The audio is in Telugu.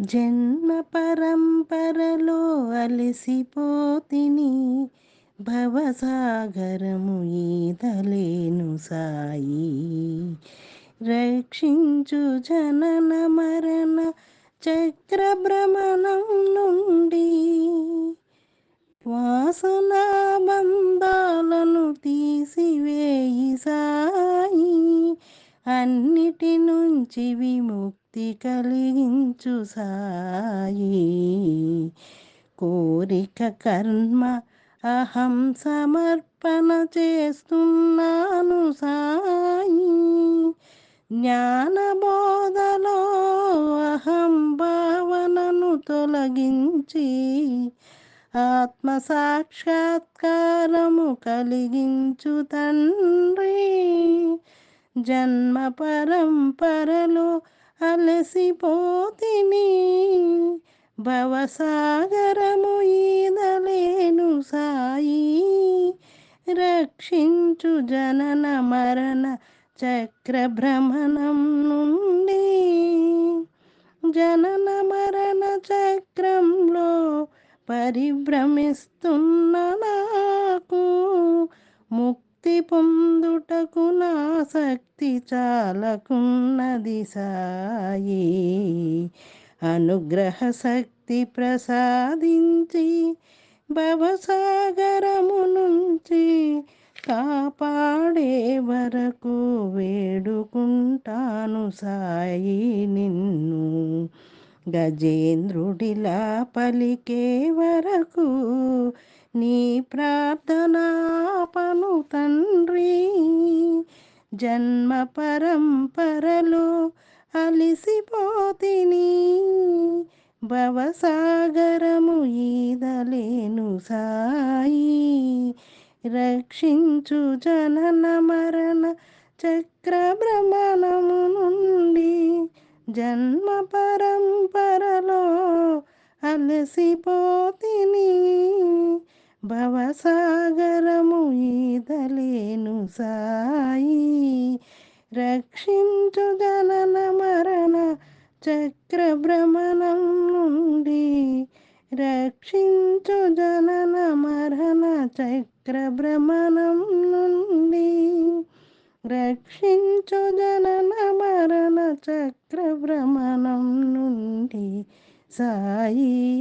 జన్మ పరంపరలో అలసిపోతిని భవసాగరము ఈదలేను సాయి. రక్షించు జనన మరణ చక్ర భ్రమణం నుండి వాసనా బంధాలను తీసివేయి సాయి. అన్నిటి నుంచి విముక్తి కలిగించు సాయి. కోరిక కర్మ అహం సమర్పణ చేస్తున్నాను సాయి. జ్ఞానబోధలో అహం భావనను తొలగించి ఆత్మ సాక్షాత్కారము కలిగించు తండ్రి. జన్మ పరంపరలో అలసిపోతిని. భవసాగరము ఈదలేను సాయి. రక్షించు జనన మరణ చక్ర భ్రమణం నుండి. జనన మరణ చక్రంలో పరిభ్రమిస్తున్న నాకు ముక్తి పొందుటకు శక్తి చాలకున్నది సాయి. అనుగ్రహ శక్తి ప్రసాదించి భవసాగరము నుంచి కాపాడే వరకు వేడుకుంటాను సాయి నిన్ను. గజేంద్రుడిలా పలికే వరకు నీ ప్రార్థనాపను తండ్రి. జన్మ పరంపరలో అలిసిపోతిని. భవసాగరము ఈదలేను సాయి. రక్షించు జనన మరణ చక్ర భ్రమణము నుండి జన్మ పరంపరలో అలసిపోతిని. భవసాగరము ఈదలేను సాయి. రక్షించు జనన మరణ చక్ర భ్రమణం నుండి. రక్షించు జనన మరణ చక్ర భ్రమణం నుండి. రక్షించు జనన మరణ చక్ర భ్రమణం నుండి సాయి.